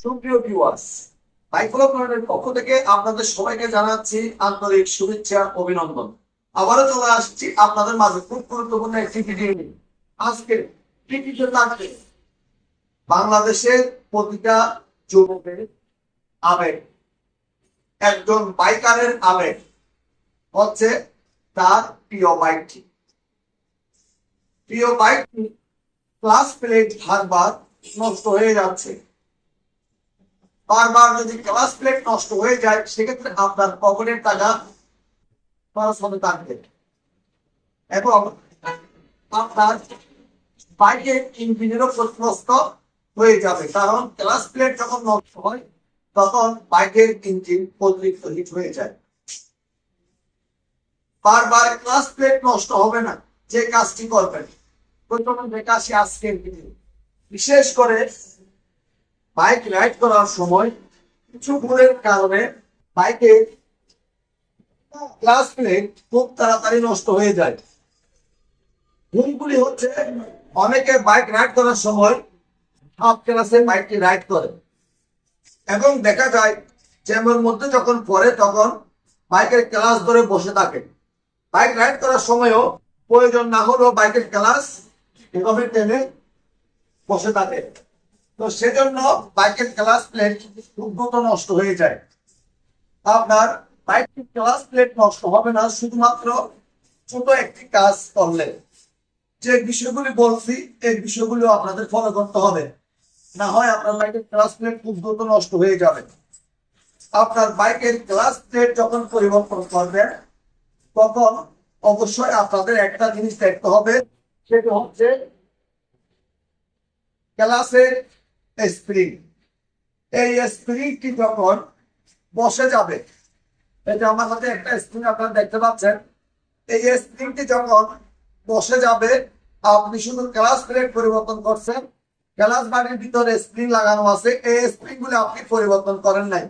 সুপ্রিয় ভিউয়ার্স মাইক্রোফোনের পক্ষ থেকে আপনাদের সবাইকে জানাচ্ছি আন্তরিক শুভেচ্ছা, অভিনন্দন। আবারও চলে আসছি আপনাদের মাঝে খুব গুরুত্বপূর্ণ একটি ভিডিও আজকে ভিডিওতে থাকবে বাংলাদেশের প্রতিটা যুবকের আবেগ। একজন বাইকারের আবেগ হচ্ছে তার প্রিয় বাইকটি। প্রিয় বাইকটি ক্লাস প্লেট বারবার নষ্ট হয়ে যাচ্ছে। বারবার যদি ক্লাস প্লেট নষ্ট হয়ে যায়, সেক্ষেত্রে আপনার পকেটের টাকা খরচ হবে থাকবে এবং আপনার বাইকের ইঞ্জিনেরও ক্ষতিগ্রস্ত হয়ে যাবে। কারণ ক্লাস প্লেট যখন নষ্ট হয়, তখন বাইকের ইঞ্জিন অতিরিক্ত হিট হয়ে যায়। বারবার ক্লাস প্লেট নষ্ট হবে না, যে কাজটি করবেন। প্রথমে যে কাজটি আজকের বিশেষ করে বাইক রাইড করার সময় কিছু ভুলের কারণে বাইকের ক্লাস প্লেট খুব তাড়াতাড়ি নষ্ট হয়ে যায়। ভুলগুলি হচ্ছে অনেকে বাইক রাইড করার সময় হাফ ক্লাসে বাইকটি রাইড করে। এবং দেখা যায় জ্যামের মধ্যে যখন পড়ে তখন বাইকের ক্লাস ধরে বসে থাকে। বাইক রাইড করার সময়ও প্রয়োজন না হলেও বাইকের ক্লাস এভাবে টেনে বসে থাকে। তো সেজন্য বাইকের ক্লাস প্লেট দ্রুত নষ্ট হয়ে যায়। আপনার বাইকের ক্লাস প্লেট নষ্ট হবে না, শুধুমাত্র ছোট একটি কাজ করলে। যে বিষয়গুলি বলছি, এই বিষয়গুলো আপনাদের ফলো করতে হবে। না হয় আপনার বাইকের ক্লাস প্লেট খুব দ্রুত নষ্ট হয়ে যাবে। আপনার বাইকের ক্লাস প্লেট যখন পরিবর্তন করবেন, তখন অবশ্যই আপনাদের একটা জিনিস দেখতে হবে, সেটা হচ্ছে ক্লাসের স্প্রিং। এই স্প্রিংটি যখন বসে যাবে এটা আমার হাতে একটা স্প্রিং আপনারা দেখতে পাচ্ছেন, এই স্প্রিংটি যখন বসে যাবে, আপনি শুধু ক্লাস প্লেট পরিবর্তন করছেন, ক্লাস বাড়ির ভিতরে স্প্রিং লাগানো আছে, এই স্প্রিং গুলি আপনি পরিবর্তন করেন নাই।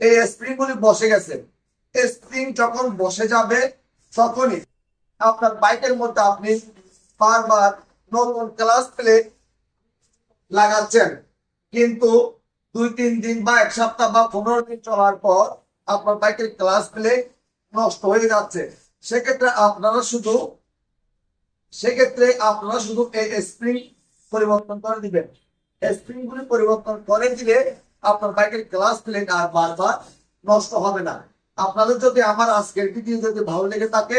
এই স্প্রিং গুলি বসে গেছে। স্প্রিং যখন বসে যাবে, তখনই আপনার বাইকের মধ্যে আপনি বারবার নতুন ক্লাস প্লেট লাগাচ্ছেন। কিন্তু দুই, তিন দিন বা এক সপ্তাহ বা পনেরো দিন চলার পর আপনার বাইকের ক্লাস প্লেট নষ্ট হয়ে যাচ্ছে। সেক্ষেত্রে আপনারা শুধু, সেক্ষেত্রে আপনারা শুধু এই স্প্রিং পরিবর্তন করে দিবেন। স্প্রিং গুলি পরিবর্তন করে দিলে আপনার বাইকের ক্লাস প্লেট আর বারবার নষ্ট হবে না। আপনাদের যদি আমার আজকের ভিডিও যদি ভালো লেগে থাকে